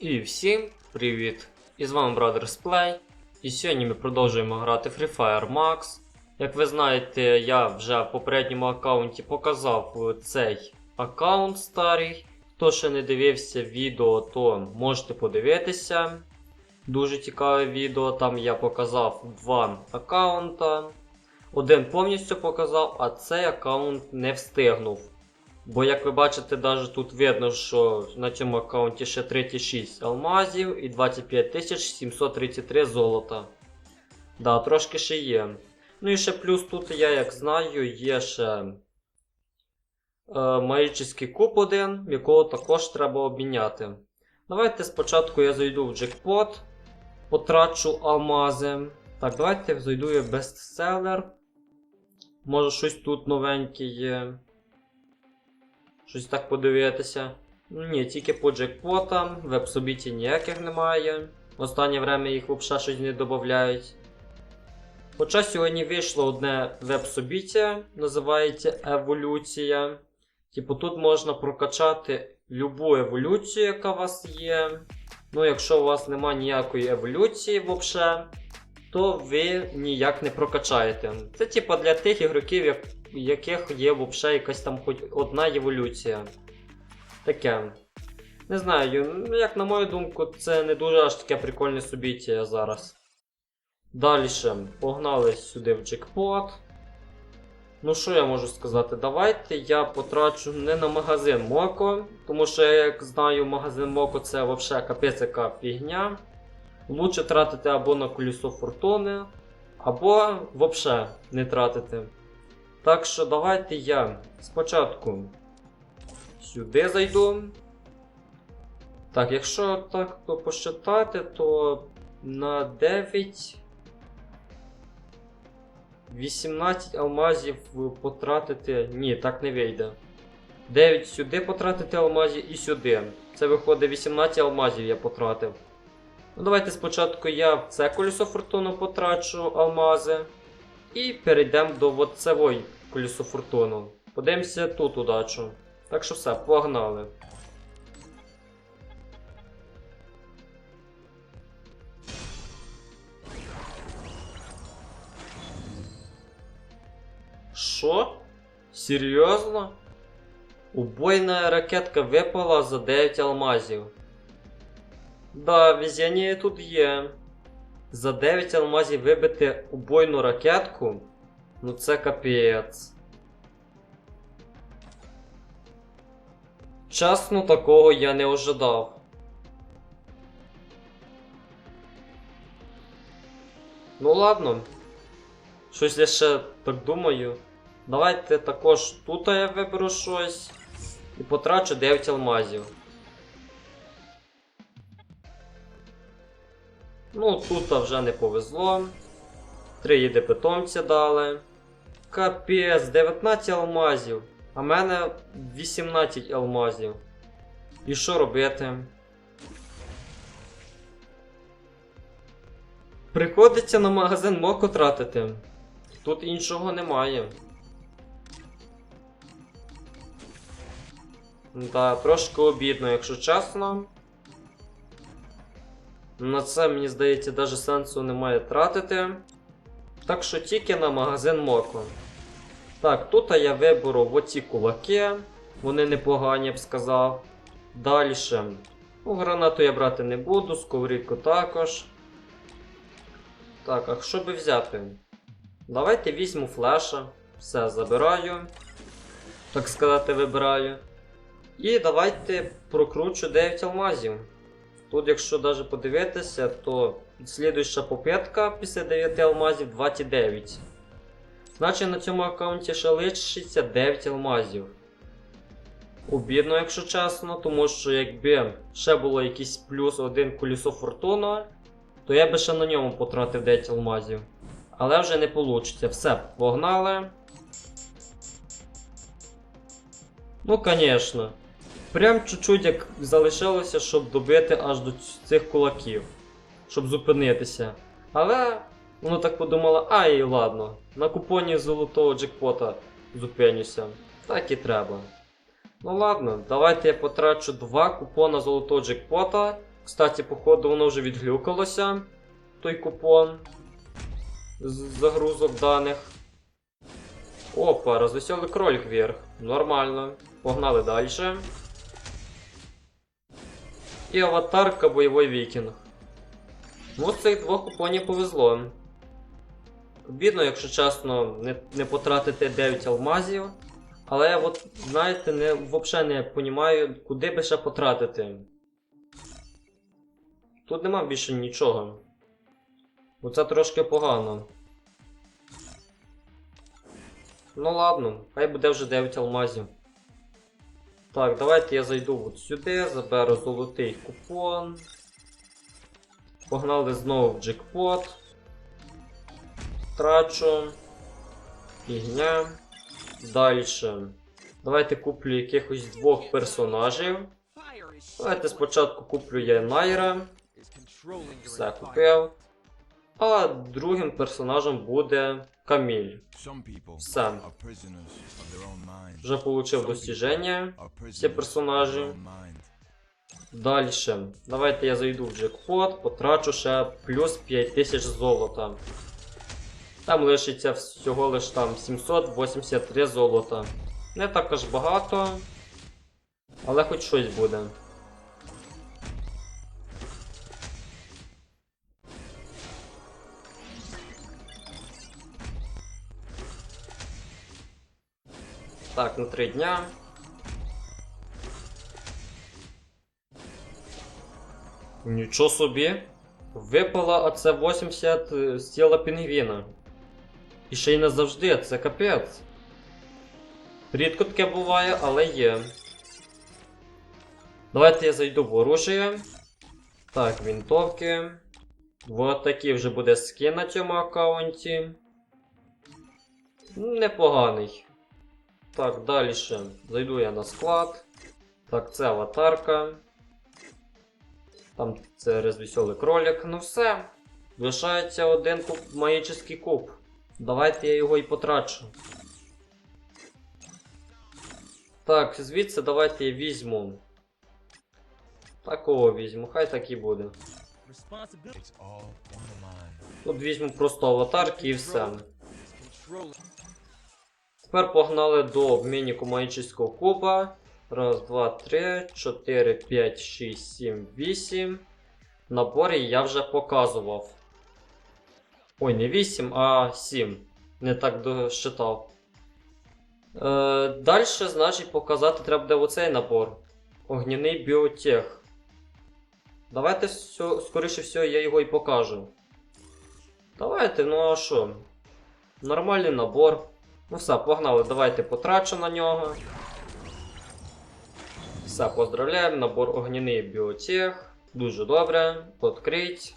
І всім привіт! І з вами Brothers Play. І сьогодні ми продовжуємо грати Free Fire Max. Як ви знаєте, я вже в попередньому аккаунті показав цей аккаунт старий. Хто ще не дивився відео, то можете подивитися. Дуже цікаве відео. Там я показав два аккаунта. Один повністю показав, а цей аккаунт не встигнув. Бо, як ви бачите, навіть тут видно, що на цьому аккаунті ще 36 алмазів і 25 733 золота. Да, трошки ще є. Ну і ще плюс тут, я як знаю, є ще е, магічний куб один, якого також треба обміняти. Давайте спочатку я зайду в джекпот, потрачу алмази. Так, давайте зайду я бестселер. Може щось тут новеньке є. Щось так подивитися. Ну, Ні, тільки по джекпотам, веб-собіті ніяких немає. В Останнє время їх взагалі щось не додають. Хоча сьогодні вийшло одне веб-собіття, називається Еволюція. Типу тут можна прокачати любу еволюцію, яка у вас є. Ну, якщо у вас немає ніякої еволюції взагалі, то ви ніяк не прокачаєте. Це типу для тих ігроків, яких є взагалі якась там хоч одна еволюція. Таке. Не знаю, ну, як на мою думку, це не дуже аж таке прикольне собіття зараз. Далі погнали сюди в джекпот. Ну, що я можу сказати? Давайте я потрачу не на магазин Моко, тому що, як знаю, магазин Моко це взагалі капець яка фігня. Лучше тратити або на колесо фортуни, або взагалі не тратити. Так що давайте я спочатку сюди зайду. Так, якщо так то посчитати, то на 9. 18 алмазів потратити. Ні, так не вийде. 9 сюди потратити алмазів і сюди. Це виходить 18 алмазів я потратив. Ну, давайте спочатку я в це колесо фортуну потрачу алмази. І перейдемо до от цевої колесо фортуну. Подивимося тут удачу. Так що все, погнали. Що? Серйозно? Убойна ракетка випала за 9 алмазів. Да, везіння тут є. За 9 алмазів вибити убойну ракетку. Ну це капець. Чесно, такого я не ожидав. Ну ладно. Щось я ще так думаю. Давайте також тут я виберу щось. І потрачу 9 алмазів. Ну, тут вже не повезло. Три їди питомця дали. Капець, 19 алмазів. А в мене 18 алмазів. І що робити? Приходиться на магазин Моко тратити. Тут іншого немає. Да, трошки обідно, якщо чесно. На це, мені здається, навіть сенсу немає тратити. Так що тільки на магазин Моко. Так, тут я виберу оці кулаки. Вони непогані, я б сказав. Далі. Ну, гранату я брати не буду, сковорідку також. Так, а що би взяти? Давайте візьму флеша. Все, забираю. Так сказати, вибираю. І давайте прокручу 9 алмазів. Тут, якщо навіть подивитися, то слідуюча попитка після 9 алмазів 29. Значить на цьому аккаунті ще лишиться 9 алмазів. Обідно, якщо чесно, тому що якби ще було якийсь плюс один колесо фортуна, то я би ще на ньому потратив 9 алмазів. Але вже не вийде. Все, погнали. Ну, звісно. Прям чуть-чуть як залишилося, щоб добити аж до цих кулаків. Щоб зупинитися. Але воно так подумало, ай, ладно, на купоні золотого джекпота зупинюся. Так і треба. Ну ладно, давайте я потрачу два купона золотого джекпота. Кстати, походу, воно вже відглюкалося. Той купон з загрузок даних. Опа, розвеселий кролик вверх. Нормально. Погнали далі. І аватарка бойовий вікінг. Ну, з цих двох купонів повезло. Бідно, якщо чесно, не, не потратити 9 алмазів. Але я от, знаєте, не, взагалі не розумію, куди би ще потратити. Тут нема більше нічого. Бо це трошки погано. Ну ладно, хай буде вже 9 алмазів. Так, давайте я зайду от сюди, заберу золотий купон. Погнали знову в джекпот. Трачу. Фігня. Дальше. Давайте куплю якихось двох персонажів. Давайте спочатку куплю я Найра. Все купив. А другим персонажем буде Каміль. Все. Вже отримав достіження. всі персонажі. Дальше. Давайте я зайду в джекпот, потрачу ще плюс 5000 золота. Там лишиться всього лиш там 783 золота. Не так аж багато. Але хоч щось буде. Так, на 3 дня. Нічого собі. Випала АЦ-80 з тіла пінгвіна. І ще й не завжди, це капець. Рідко таке буває, але є. Давайте я зайду в оружие. Так, вінтовки. Вот такий вже буде скін на цьому аккаунті. Непоганий. Так, далі. Зайду я на склад. Так, це аватарка. Там це розвеселий кролик. Ну все. Лишається один куб, магічний куб. Давайте я його і потрачу. Так, звідси давайте я візьму. Такого візьму, хай так і буде. Тут візьму просто аватарки і все. Тепер погнали до обміннику магічного куба. Раз, два, три, чотири, п'ять, шість, сім, вісім. Набори я вже показував. Ой, не 8, а 7. Не так досчитав. Е, Далі, значить, показати треба буде оцей набор. Огняний біотех. Давайте все, скоріше всього я його і покажу. Давайте, ну а що? Нормальний набор. Ну все, погнали, давайте потрачу на нього. Все, поздравляємо, набор огняний біотех. Дуже добре. Открить.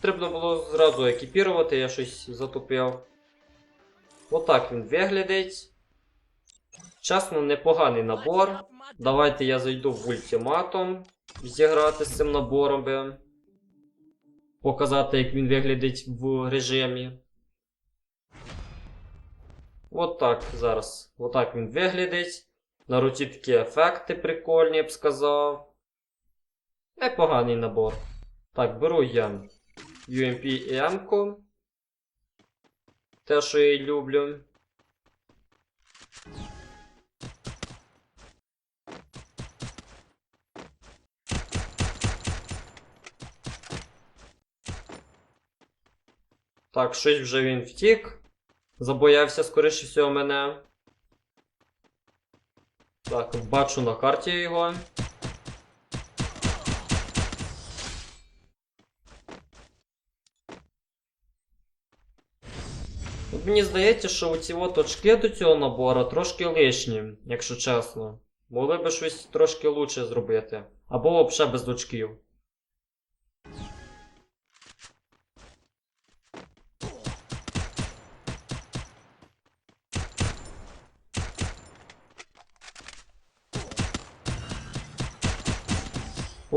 Треба було зразу екіпірувати, я щось затупив. Отак він виглядить. Чесно, непоганий набор. Давайте я зайду в ультиматум зіграти з цим набором. би. Показати, як він виглядить в режимі. Отак зараз. Отак він виглядить. На руці такі ефекти прикольні, я б сказав. Непоганий набор. Так, беру я UMP і M-ку. Те, що я й люблю. Так, щось вже він втік. Забоявся, скоріше всього, мене. Так, бачу на карті його. От Мені здається, що ці от очки до цього набору трошки лишні, якщо чесно. Могли би щось трошки лучше зробити. Або взагалі без очків.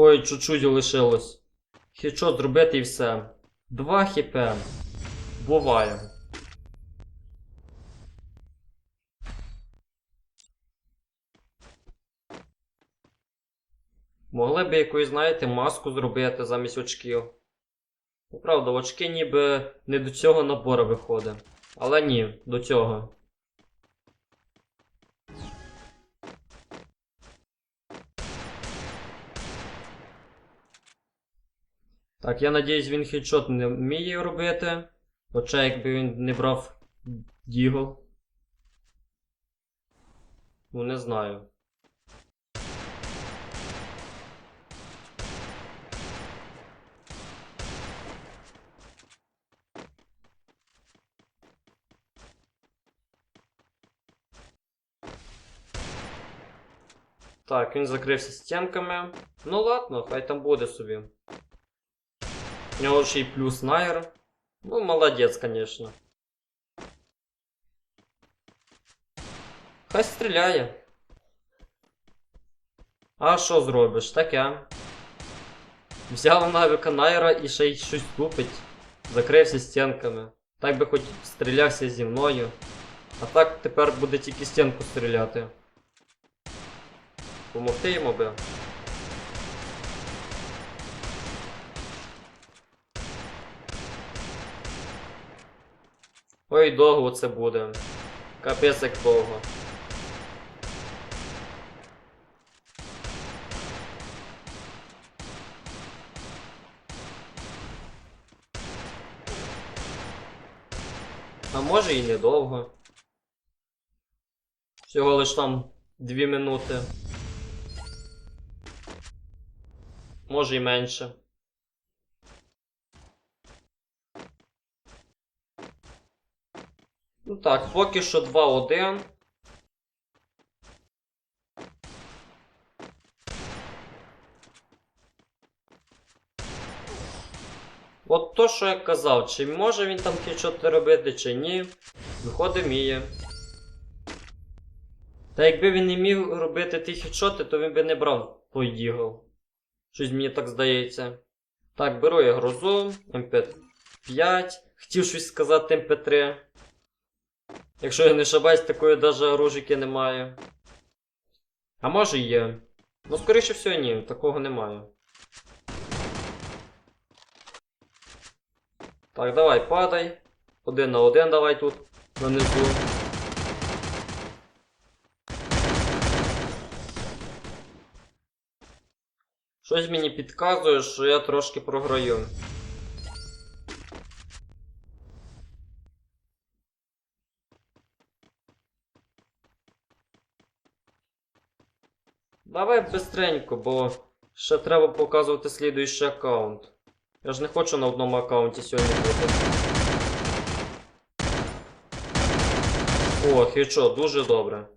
Ой, чуть-чуть лишилось. Хідшот зробити і все. Два хп. Буває. Могли б якусь, знаєте, маску зробити замість очків. Ну, правда, очки ніби не до цього набору виходить. Але ні, до цього. Так, я надіюсь, він хедшот не вміє робити. Хоча якби він не брав дігл. Ну, не знаю. Так, він закрився стінками. Ну ладно, хай там буде собі. У нього ще й плюс найр. Ну, молодець, конечно. Хай стріляє. А що зробиш? Таке. Взяв навіка Найра і ще й щось тупить. Закрився стінками. Так би хоч стрілявся зі мною. А так тепер буде тільки стінку стріляти. Помогти йому би. Ой, довго це буде. Капець як довго. А може і недовго. Всього лиш там 2 минути. Може і менше. Ну так, поки що 2-1. От то, що я казав, чи може він там хедшоти робити, чи ні. Виходить, вміє. Та якби він не міг робити ті хедшоти, то він би не брав той дігл. Щось мені так здається. Так, беру я грозу, МП5. Хотів щось сказати МП3. Якщо я не ошибаюсь, такої даже оружики немає. А може є. Ну, скоріше всього, ні, такого немає. Так, давай, падай. Один на один давай тут, нанизу. Щось мені підказує, що я трошки програю. Давай быстренько, бо ще треба показувати слідуючий аккаунт. Я ж не хочу на одному аккаунті сьогодні бути. О, хічо, дуже добре.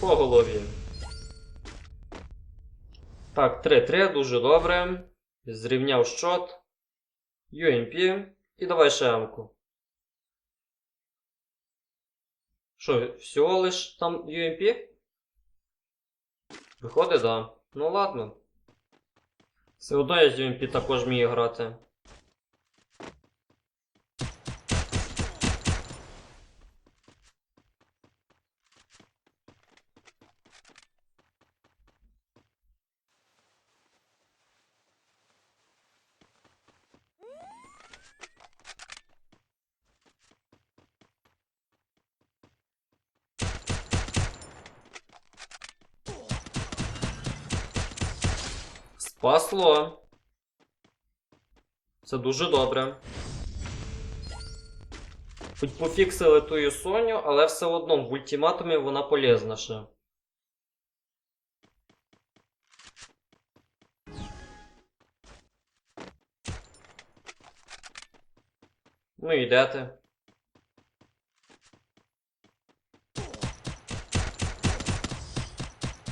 По голові. Так, 3-3, дуже добре. Зрівняв щот. UMP. І давай ще М-ку. Що, всього лиш там UMP? Виходить, да. Ну ладно. Все одно я з UMP також вмію грати. Спасло. Це дуже добре. Хоть пофіксили тую Соню, але все одно в ультиматумі вона полезна ще. Ну і де ти?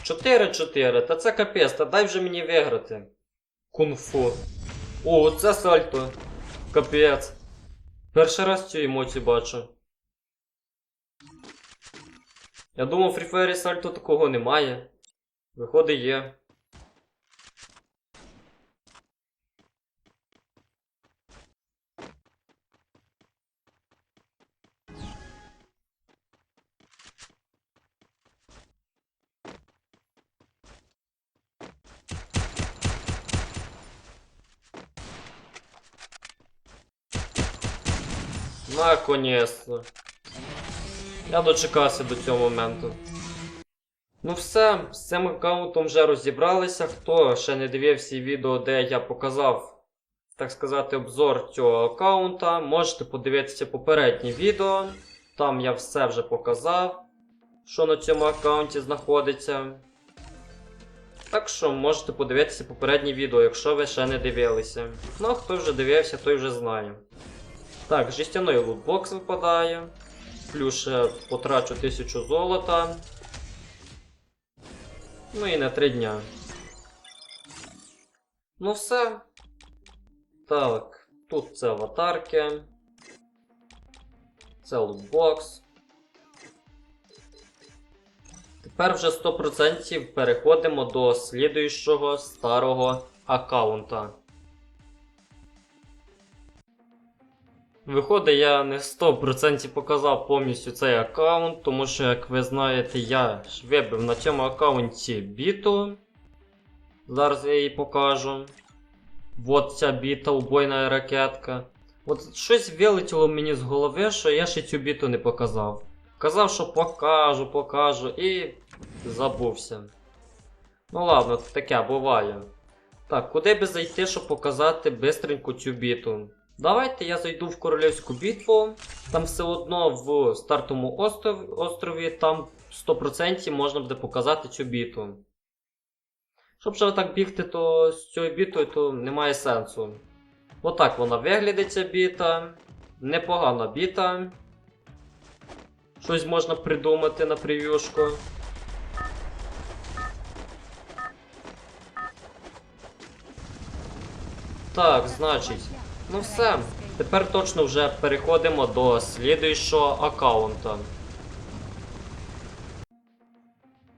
4-4. Та це капець, та дай вже мені виграти. Кунг-фу. О, це сальто. Капець. Перший раз цю емоцію бачу. Я думав, в фріфері сальто такого немає. Виходить є. Наконець-то. Я дочекався до цього моменту. Ну все, з цим аккаунтом вже розібралися. Хто ще не дивився відео, де я показав, так сказати, обзор цього аккаунта, можете подивитися попереднє відео. Там я все вже показав, що на цьому аккаунті знаходиться. Так що можете подивитися попереднє відео, якщо ви ще не дивилися. Ну а хто вже дивився, той вже знає. Так, жестяний лутбокс випадає. Плюс ще потрачу 1000 золота. Ну і на 3 дня. Ну все. Так, тут це аватарки. Це лутбокс. Тепер вже 100% переходимо до слідуючого старого аккаунта. Виходить, я не 100% показав повністю цей аккаунт, тому що, як ви знаєте, я ж вибив на цьому аккаунті біту. Зараз я її покажу. Вот ця біта, убойна ракетка. От щось вилетіло мені з голови, що я ще цю біту не показав. Казав, що покажу, покажу і забувся. Ну ладно, таке буває. Так, куди би зайти, щоб показати бистренько цю біту? Давайте я зайду в королівську битву. Там все одно в стартовому острові, острові там 100% можна буде показати цю біту. Щоб вже так бігти, то з цією бітою то немає сенсу. Отак вона виглядить ця біта. Непогана біта. Щось можна придумати на прев'юшку. Так, значить. Ну все. Тепер точно вже переходимо до слідуючого аккаунта.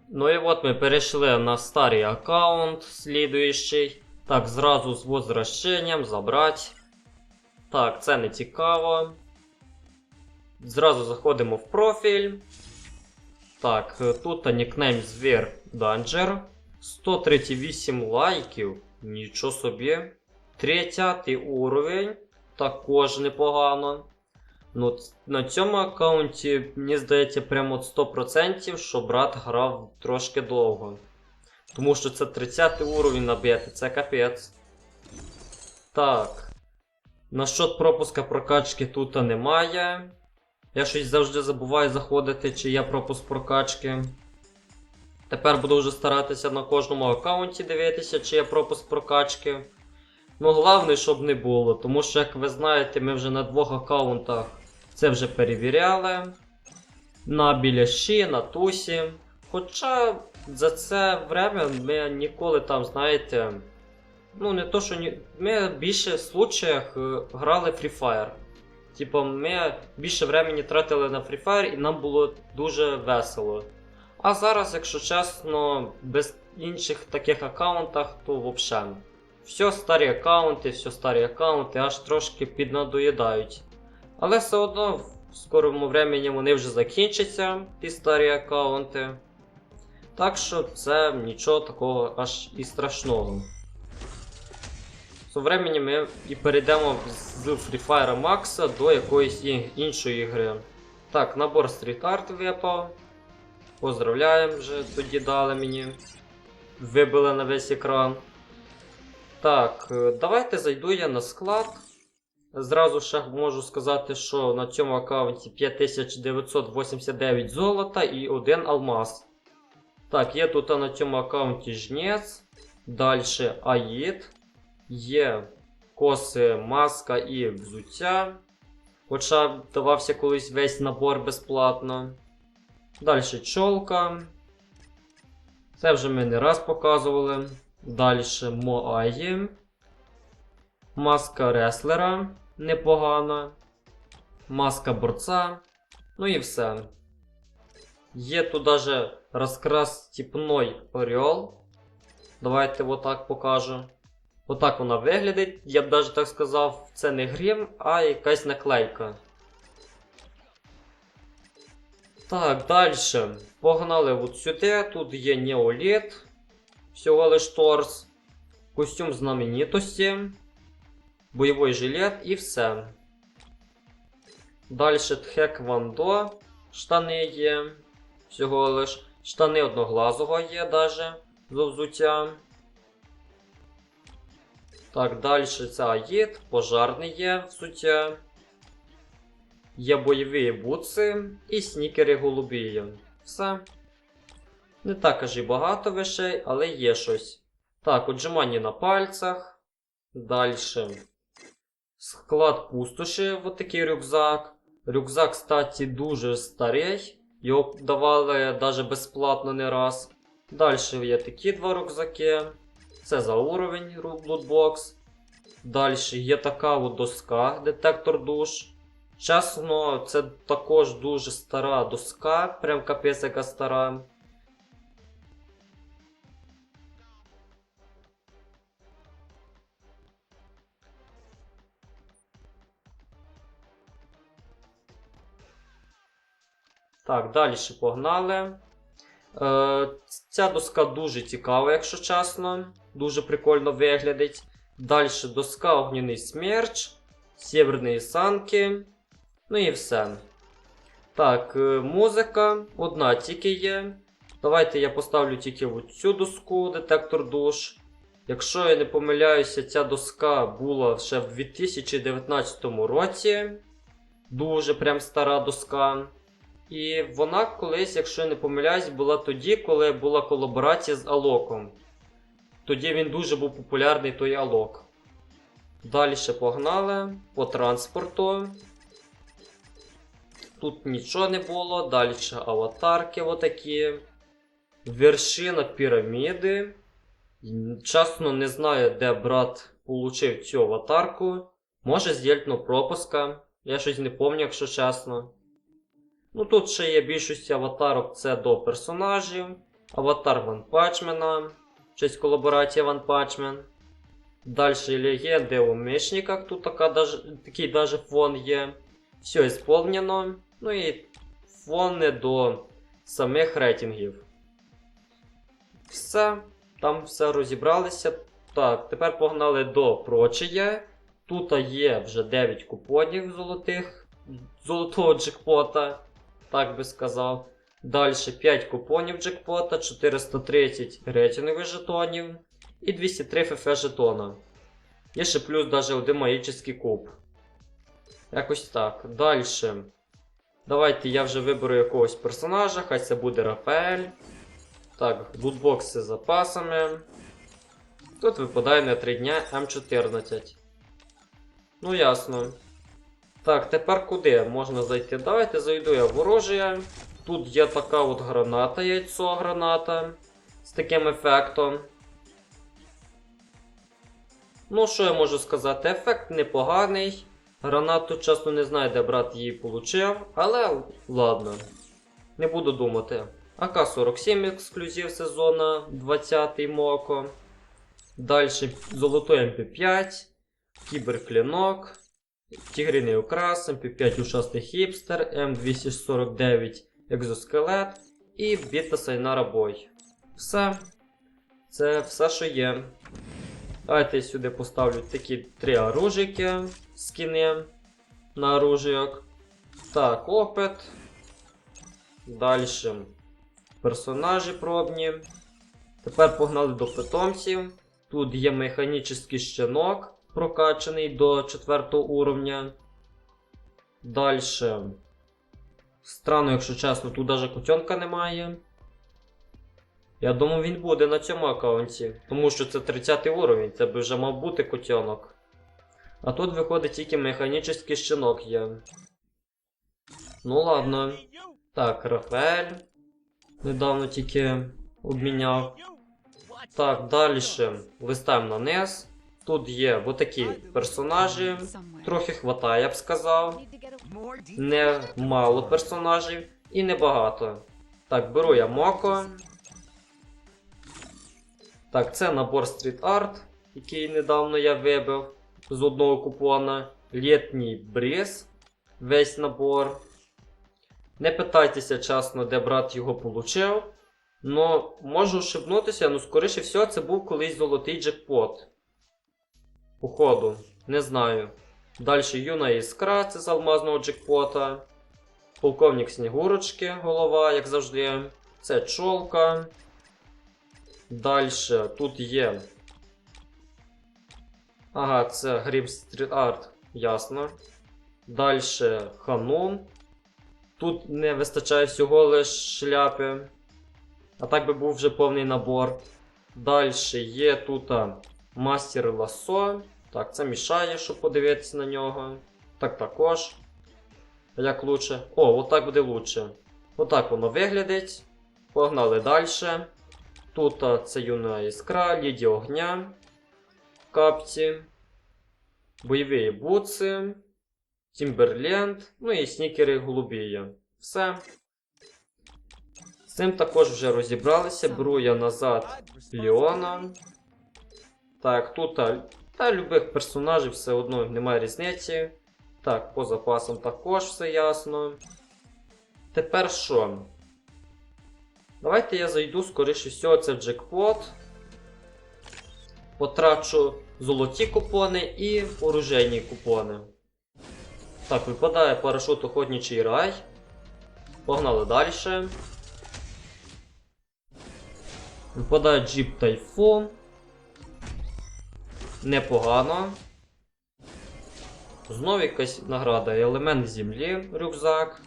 Ну і от ми перейшли на старий аккаунт, слідуючий. Так, зразу з возвращенням забрати. Так, це не цікаво. Зразу заходимо в профіль. Так, тут нікнейм Звір Данджер. 138 лайків. Нічого собі. 30 уровень. Також непогано. Ну, на цьому аккаунті, мені здається, прямо от 100%, що брат грав трошки довго. Тому що це 30 уровень набити, це капець. Так. Насчет пропуска прокачки тут немає. Я щось завжди забуваю заходити, чи є пропуск прокачки. Тепер буду вже старатися на кожному аккаунті дивитися, чи є пропуск прокачки. Ну, головне, щоб не було, тому що, як ви знаєте, ми вже на двох аккаунтах це вже перевіряли. На біляші, на тусі. Хоча за це время ми ніколи там, знаєте. Ну, не то, що ні... ми в більше случаях е, грали Free Fire. Типа, ми більше времени тратили на Free Fire і нам було дуже весело. А зараз, якщо чесно, без інших таких аккаунтах, то взагалі. Все старі аккаунти, все старі аккаунти, аж трошки піднадоїдають. Але все одно в скорому времені вони вже закінчаться, ті старі аккаунти. Так що це нічого такого аж і страшного. Со времені ми і перейдемо з Free Fire Max до якоїсь іншої гри. Так, набор Street Art випав. Поздравляємо вже тоді дали мені. Вибили на весь екран. Так, е, давайте зайду я на склад. Зразу ще можу сказати, що на цьому аккаунті 5989 золота і один алмаз. Так, є тут на цьому аккаунті жнець. Далі Аїд. Є коси, маска і взуття. Хоча давався колись весь набор безплатно. Далі чолка. Це вже ми не раз показували. Далі Моаї. Маска реслера непогана. Маска борця. Ну і все. Є тут даже розкрас степной орел. Давайте отак покажу. Отак вона виглядить. Я б даже так сказав, це не грім, а якась наклейка. Так, далі. Погнали от сюди. Тут є неоліт. Всього лиш торс. Костюм знаменитості. Бойовий жилет і все. Далі Тхек Вандо. Штани є. Всього лиш. Штани одноглазого є даже до взуття. Так, далі це Аїд, пожарний є взуття. Є бойові бутси і снікери голубі. Все. Не так аж і багато вещей, але є щось. Так, отжимання на пальцях. Далі. Склад пустоші, от такий рюкзак. Рюкзак, кстати, дуже старий. Його давали навіть безплатно не раз. Далі є такі два рюкзаки. Це за уровень лутбокс. Далі є така от доска, детектор душ. Чесно, це також дуже стара доска, прям капець яка стара. Так, далі погнали. Е, ця доска дуже цікава, якщо чесно. Дуже прикольно виглядить. Далі доска огняний смерч, сєвєрні санки. Ну і все. Так, е, музика одна тільки є. Давайте я поставлю тільки цю доску, детектор душ. Якщо я не помиляюся, ця доска була ще в 2019 році. Дуже прям стара доска. І вона колись, якщо я не помиляюсь, була тоді, коли була колаборація з Алоком. Тоді він дуже був популярний той Алок. Далі ще погнали по транспорту. Тут нічого не було. Далі ще аватарки отакі. Вершина піраміди. Чесно, не знаю, де брат получив цю аватарку. Може, з дільтного пропуска. Я щось не пам'ятаю, якщо чесно. Ну тут ще є більшість аватарок це до персонажів. Аватар Ван Пачмена. В честь колаборації Ван Пачмен. Далі легенди у мечниках. Тут така, такий даже фон є. Все ісполнено. Ну і фони до самих рейтингів. Все. Там все розібралися. Так, тепер погнали до прочія. Тут є вже 9 купонів золотих. Золотого джекпота так би сказав. Далі 5 купонів джекпота, 430 рейтингових жетонів і 203 ФФ жетона. Є ще плюс даже один магічний куб. Якось так. Далі. Давайте я вже виберу якогось персонажа, хай це буде Рафаель. Так, лутбокси з запасами. Тут випадає на 3 дня М14. Ну, ясно. Так, тепер куди можна зайти? Давайте зайду я в ворожія. Тут є така от граната, яйцо граната з таким ефектом. Ну, що я можу сказати? Ефект непоганий. Гранату чесно не знаю, де брат її получив, але ладно. Не буду думати. АК-47 ексклюзив сезону 20 Моко. Далі золотой МП5, кіберклінок. Тігриний окрас, MP5 ушастий хіпстер, М249 екзоскелет і біта Сайнара Бой. Все. Це все, що є. Давайте я сюди поставлю такі три оружики, скини на оружійок. Так, опит. Далі персонажі пробні. Тепер погнали до питомців. Тут є механічний щенок прокачаний до 4 уровня. Далі. Странно, якщо чесно, тут навіть котенка немає. Я думаю, він буде на цьому аккаунті. Тому що це 30 уровень, це би вже мав бути котенок. А тут виходить тільки механічний щенок є. Ну ладно. Так, Рафаель. Недавно тільки обміняв. Так, далі листаємо на низ. Тут є отакі персонажі. Трохи хватає, я б сказав. Не мало персонажів і небагато. Так, беру я Моко. Так, це набор Street Art, який недавно я вибив з одного купона. Літній бриз. Весь набор. Не питайтеся чесно, де брат його получив. Но можу ошибнутися, ну скоріше всього, це був колись золотий джекпот. Походу, не знаю. Далі юна іскра, це з алмазного джекпота. Полковник Снігурочки, голова, як завжди. Це чолка. Далі тут є. Ага, це Грім Стріт Арт, ясно. Далі Ханун. Тут не вистачає всього лиш шляпи. А так би був вже повний набор. Далі є тут мастер ласо. Так, це мішає, щоб подивитися на нього. Так також. Як лучше? О, отак буде лучше. Отак воно виглядить. Погнали далі. Тут це юна іскра, ліді огня. Капці. Бойові бутси. Тімберленд. Ну і снікери голубії. Все. З цим також вже розібралися. Беру я назад Ліона. Так, тут та любих персонажів все одно немає різниці. Так, по запасам також все ясно. Тепер що? Давайте я зайду, скоріше всього, це в джекпот. Потрачу золоті купони і оружейні купони. Так, випадає парашут охотничий рай. Погнали далі. Випадає джіп тайфун. Непогано. Знову якась награда. Елемент землі, рюкзак.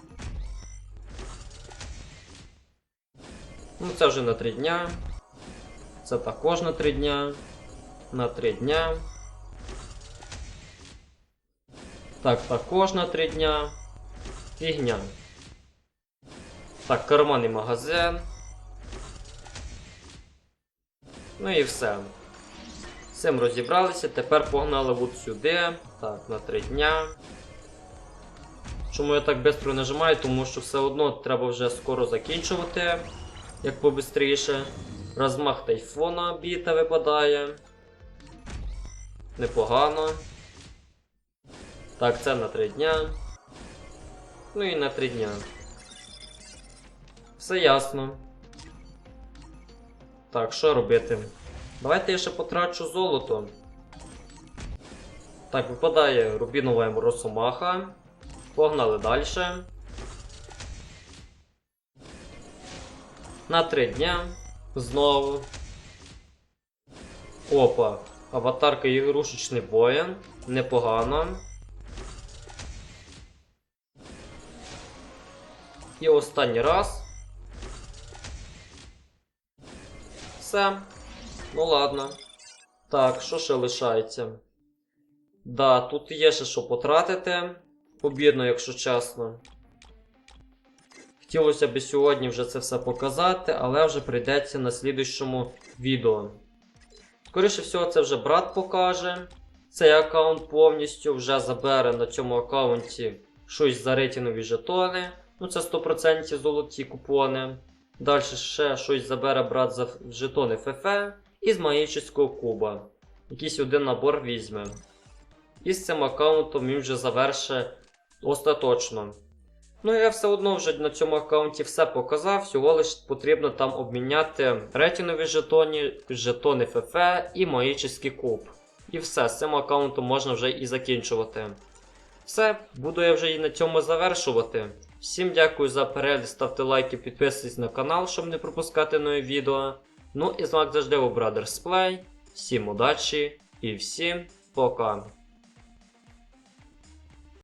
Ну, це вже на 3 дня. Це також на 3 дня. На 3 дня. Так, також на 3 дня. Фігня. Так, карманний магазин. Ну і все. З цим розібралися. Тепер погнали от сюди. Так, на 3 дня. Чому я так швидко нажимаю? Тому що все одно треба вже скоро закінчувати. Як побистріше. Розмах тайфона біта випадає. Непогано. Так, це на 3 дня. Ну і на 3 дня. Все ясно. Так, що робити? Давайте я ще потрачу золото. Так, випадає рубінова росомаха. Погнали далі. На 3 дня. Знову. Опа. Аватарка ігрушечний воїн. Непогано. І останній раз. Все. Ну ладно. Так, що ще лишається? Да, тут є ще що потратити. Побідно, якщо чесно. Хотілося б сьогодні вже це все показати, але вже прийдеться на слідущому відео. Скоріше всього, це вже брат покаже. Цей аккаунт повністю вже забере на цьому аккаунті щось за рейтингові жетони. Ну, це 100% золоті купони. Далі ще щось забере брат за жетони ФФ і з магічного куба. Якийсь один набор візьме. І з цим аккаунтом він вже завершить остаточно. Ну я все одно вже на цьому аккаунті все показав, всього лише потрібно там обміняти ретінові жетони, жетони ФФ і магічний куб. І все, з цим аккаунтом можна вже і закінчувати. Все, буду я вже і на цьому завершувати. Всім дякую за перегляд, ставте лайки, підписуйтесь на канал, щоб не пропускати нові відео. Ну і з вами завжди був Brothers Play. Всім удачі і всім пока.